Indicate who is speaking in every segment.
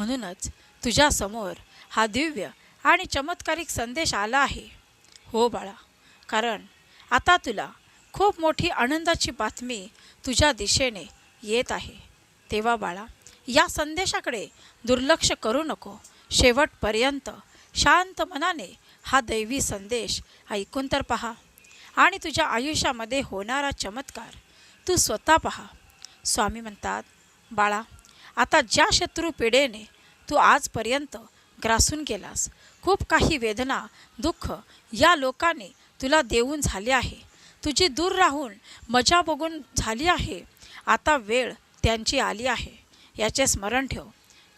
Speaker 1: म्हणूनच तुझ्यासमोर हा दिव्य आणि चमत्कारिक संदेश आला आहे. हो बाळा कारण आता तुला खूप मोठी आनंदाची बातमी तुझ्या दिशेने येत आहे. तेव्हा बाळा या संदेशाकडे दुर्लक्ष करू नको. शेवटपर्यंत शांत मनाने हा दैवी संदेश ऐकून तर पहा. आणि तुझ्या आयुष्यामध्ये होणारा चमत्कार तू स्वतः पहा. स्वामी म्हणतात बाळा आता ज्या शत्रू पिढेने तू आजपर्यंत ग्रासून गेलास खूप काही वेदना दुःख या लोकांनी तुला देऊन झाले आहे. तुझी दूर राहून मजा बघून झाली आहे. आता वेळ त्यांची आली आहे. याचे स्मरण ठेव.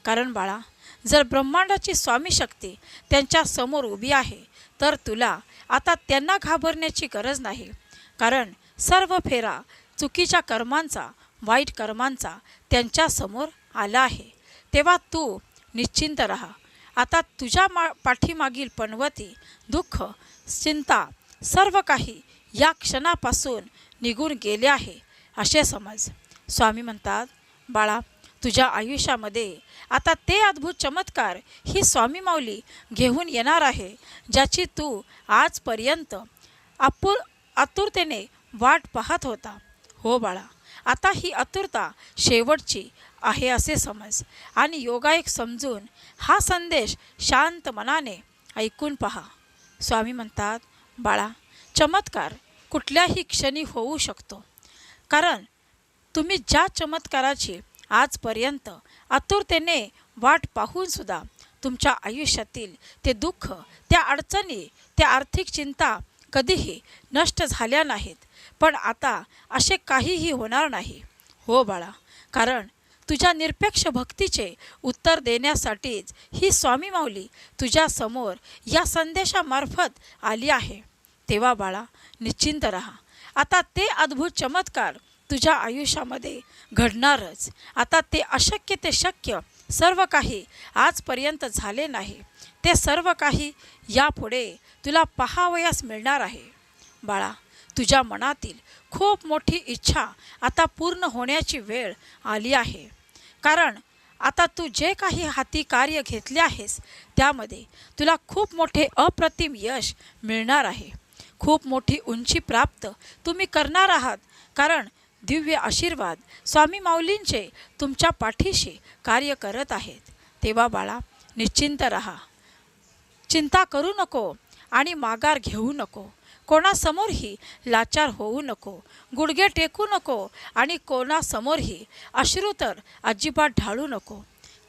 Speaker 1: कारण बाळा जर ब्रह्मांडाची स्वामी शक्ती त्यांच्यासमोर उभी आहे तर तुला आता त्यांना घाबरण्याची गरज नाही. कारण सर्व फेरा चुकीच्या कर्मांचा वाईट कर्मांचा त्यांच्यासमोर आला आहे. तेव्हा तू निश्चिंत राहा. आता तुझ्या मा पाठीमागील पणवती दुःख चिंता सर्व काही या क्षणापासून निघून गेले आहे असे समज. स्वामी म्हणतात बाळा तुझ्या आयुष्यामध्ये आता ते अद्भुत चमत्कार ही स्वामी माऊली घेऊन येणार आहे ज्याची तू आजपर्यंत आपुर आतुरतेने वाट पाहत होता. हो बाळा. आता ही आतुरता शेवटची आहे असे समज. आणि योगायक समजून हा संदेश शांत मनाने ऐकून पहा. स्वामी म्हणतात बाळा चमत्कार कुठल्याही क्षणी होऊ शकतो. कारण तुम्ही ज्या चमत्काराची आजपर्यंत आतुरतेने वाट पाहूनसुद्धा तुमच्या आयुष्यातील ते दुःख त्या अडचणी त्या आर्थिक चिंता कधीही नष्ट झाल्या नाहीत. पण आता असे काहीही होणार नाही. हो बाळा कारण तुझ्या निरपेक्ष भक्तीचे उत्तर देण्यासाठीच ही स्वामी माऊली तुझ्यासमोर या संदेशामार्फत आली आहे. तेव्हा बाळा निश्चिंत राहा. आता ते अद्भुत चमत्कार तुझ्या आयुष्यामध्ये घडणारच. आता ते अशक्य ते शक्य सर्व काही आजपर्यंत झाले नाही. ते सर्व काही यापुढे तुला पहावयास मिळणार आहे. बाळा तुझ्या मनातील खूप मोठी इच्छा आता पूर्ण होण्याची वेळ आली आहे. कारण आता तू जे काही हाती कार्य घेतले आहेस त्यामध्ये तुला खूप मोठे अप्रतिम यश मिळणार आहे. खूप मोठी उंची प्राप्त तुम्ही करणार आहात. कारण दिव्य आशीर्वाद स्वामी माऊलींचे तुमच्या पाठीशी कार्य करत आहेत. तेव्हा बाळा निश्चिंत रहा. चिंता करू नको आणि माघार घेऊ नको. कोणासमोरही लाचार होऊ नको गुडघे टेकू नको आणि कोणासमोरही अश्रू तर अजिबात ढाळू नको.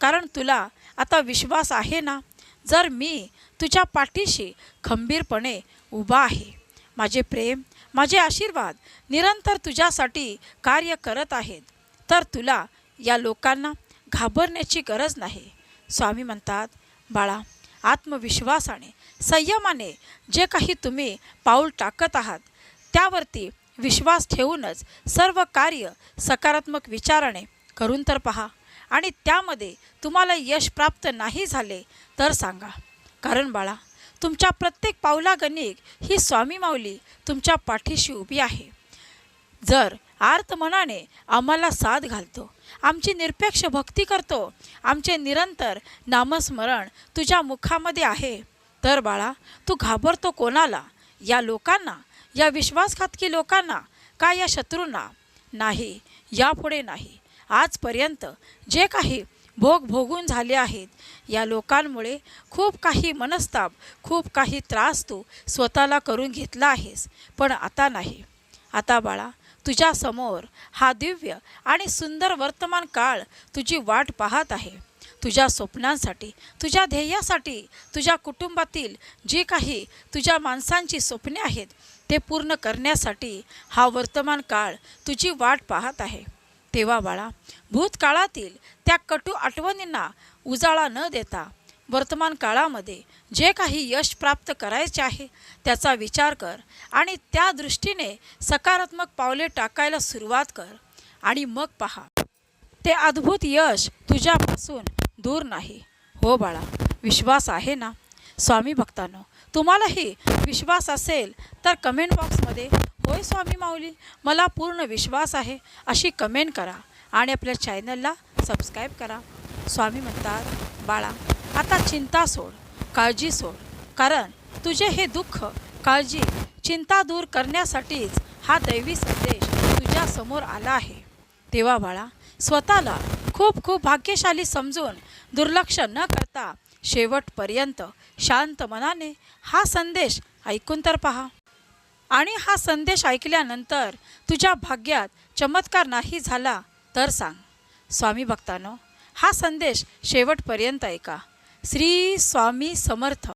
Speaker 1: कारण तुला आता विश्वास आहे ना? जर मी तुझ्या पाठीशी खंबीरपणे उभा आहे माझे प्रेम माझे आशीर्वाद निरंतर तुझ्यासाठी कार्य करत आहेत तर तुला या लोकांना घाबरण्याची गरज नाही. स्वामी म्हणतात बाळा आत्मविश्वासाने संयमाने जे काही तुम्ही पाऊल टाकत आहात त्यावरती विश्वास ठेवूनच सर्व कार्य सकारात्मक विचाराने करून तर पहा. आणि त्यामध्ये तुम्हाला यश प्राप्त नाही झाले तर सांगा. कारण बाळा तुमच्या प्रत्येक पावलागणिक ही स्वामी माऊली तुमच्या पाठीशी उभी आहे. जर आर्त मनाने आम्हाला साथ घालतो. आमची निरपेक्ष भक्ती करतो. आमचे निरंतर नामस्मरण तुझ्या मुखामध्ये आहे. तर बाळा तू घाबरतो कोणाला? या लोकांना? या विश्वासघातकी लोकांना? का या शत्रूंना? नाही यापुढे नाही. आजपर्यंत जे काही भोग भोगून झाले आहेत या लोकांमुळे खूप काही मनस्ताप खूप काही त्रास तू स्वतःला करून घेतला आहेस. पण आता नाही. आता बाळा तुझ्यासमोर हा दिव्य आणि सुंदर वर्तमान काळ तुझी वाट पाहत आहे. तुझ्या स्वप्नांसाठी तुझ्या ध्येयासाठी तुझ्या कुटुंबातील जी काही तुझ्या माणसांची स्वप्ने आहेत ते पूर्ण करण्यासाठी हा वर्तमान काळ तुझी वाट पाहत आहे. तेव्हा बाळा भूतकाळातील त्या कटू आठवणींना उजाळा न देता वर्तमान काळामध्ये जे काही यश प्राप्त करायचे आहे त्याचा विचार कर आणि त्या दृष्टीने सकारात्मक पावले टाकायला सुरुवात कर आणि मग पहा. ते अद्भुत यश तुझ्यापासून दूर नाही. हो बाळा विश्वास आहे ना? स्वामी भक्तांनो तुम्हालाही विश्वास असेल तर कमेंट बॉक्समध्ये होय स्वामी माऊली मला पूर्ण विश्वास आहे अशी कमेंट करा आणि आपल्या चॅनलला सबस्क्राईब करा. स्वामी म्हणतात बाळा आता चिंता सोड काळजी सोड. कारण तुझे हे दुःख काळजी चिंता दूर करण्यासाठीच हा दैवी संदेश तुझ्यासमोर आला आहे. तेव्हा बाळा स्वतःला खूप खूप भाग्यशाली समजून दुर्लक्ष न करता शेवटपर्यंत शांत मनाने हा संदेश ऐकून तर पहा. आणि हा संदेश ऐकल्यानंतर तुझ्या भाग्यात चमत्कार नाही झाला तर सांग. स्वामी भक्तांनो हा संदेश शेवटपर्यंत ऐका. श्री स्वामी समर्थ.